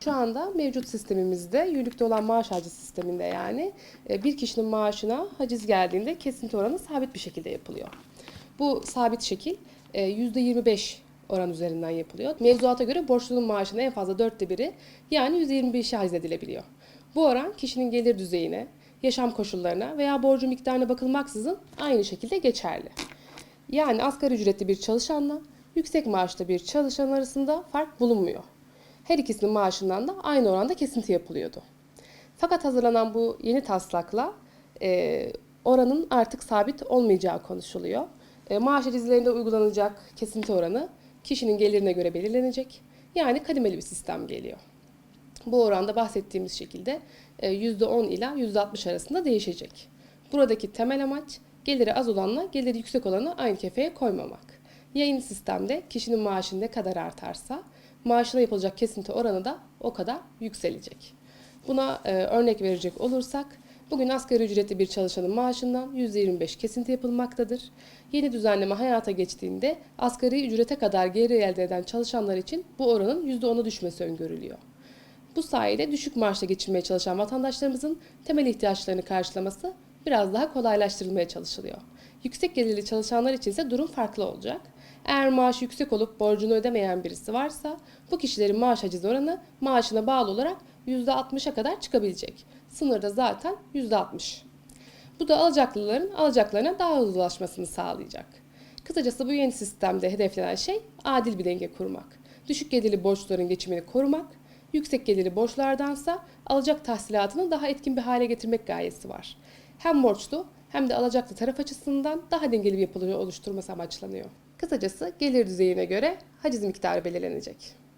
Şu anda mevcut sistemimizde yürürlükte olan maaş harcı sisteminde yani e, bir kişinin maaşına haciz geldiğinde kesinti oranı sabit bir şekilde yapılıyor. Bu sabit şekil e, %25 oran üzerinden yapılıyor. Mevzuata göre borçlunun maaşının en fazla dörtte biri yani %25'i haciz edilebiliyor. Bu oran kişinin gelir düzeyine, yaşam koşullarına veya borcu miktarına bakılmaksızın aynı şekilde geçerli. Yani asgari ücretli bir çalışanla yüksek maaşlı bir çalışan arasında fark bulunmuyor. Her ikisinin maaşından da aynı oranda kesinti yapılıyordu. Fakat hazırlanan bu yeni taslakla e, oranın artık sabit olmayacağı konuşuluyor. E, maaş dizilerinde uygulanacak kesinti oranı kişinin gelirine göre belirlenecek. Yani kademeli bir sistem geliyor. Bu oranda bahsettiğimiz şekilde e, %10 ila %60 arasında değişecek. Buradaki temel amaç geliri az olanla geliri yüksek olanı aynı kefeye koymamak. Yayın sistemde kişinin maaşı ne kadar artarsa maaşına yapılacak kesinti oranı da o kadar yükselecek. Buna e, örnek verecek olursak bugün asgari ücretli bir çalışanın maaşından %25 kesinti yapılmaktadır. Yeni düzenleme hayata geçtiğinde asgari ücrete kadar geri elde eden çalışanlar için bu oranın %10'a düşmesi öngörülüyor. Bu sayede düşük maaşla geçinmeye çalışan vatandaşlarımızın temel ihtiyaçlarını karşılaması biraz daha kolaylaştırılmaya çalışılıyor. Yüksek gelirli çalışanlar için ise durum farklı olacak. Eğer maaşı yüksek olup borcunu ödemeyen birisi varsa bu kişilerin maaş haciz oranı maaşına bağlı olarak %60'a kadar çıkabilecek. Sınırda zaten %60. Bu da alacaklıların alacaklarına daha hızlı ulaşmasını sağlayacak. Kısacası bu yeni sistemde hedeflenen şey adil bir denge kurmak. Düşük gelirli borçluların geçimini korumak, yüksek gelirli borçlardansa alacak tahsilatını daha etkin bir hale getirmek gayesi var. Hem borçlu hem de alacaklı taraf açısından daha dengeli bir yapı oluşturması amaçlanıyor. Kısacası gelir düzeyine göre haciz miktarı belirlenecek.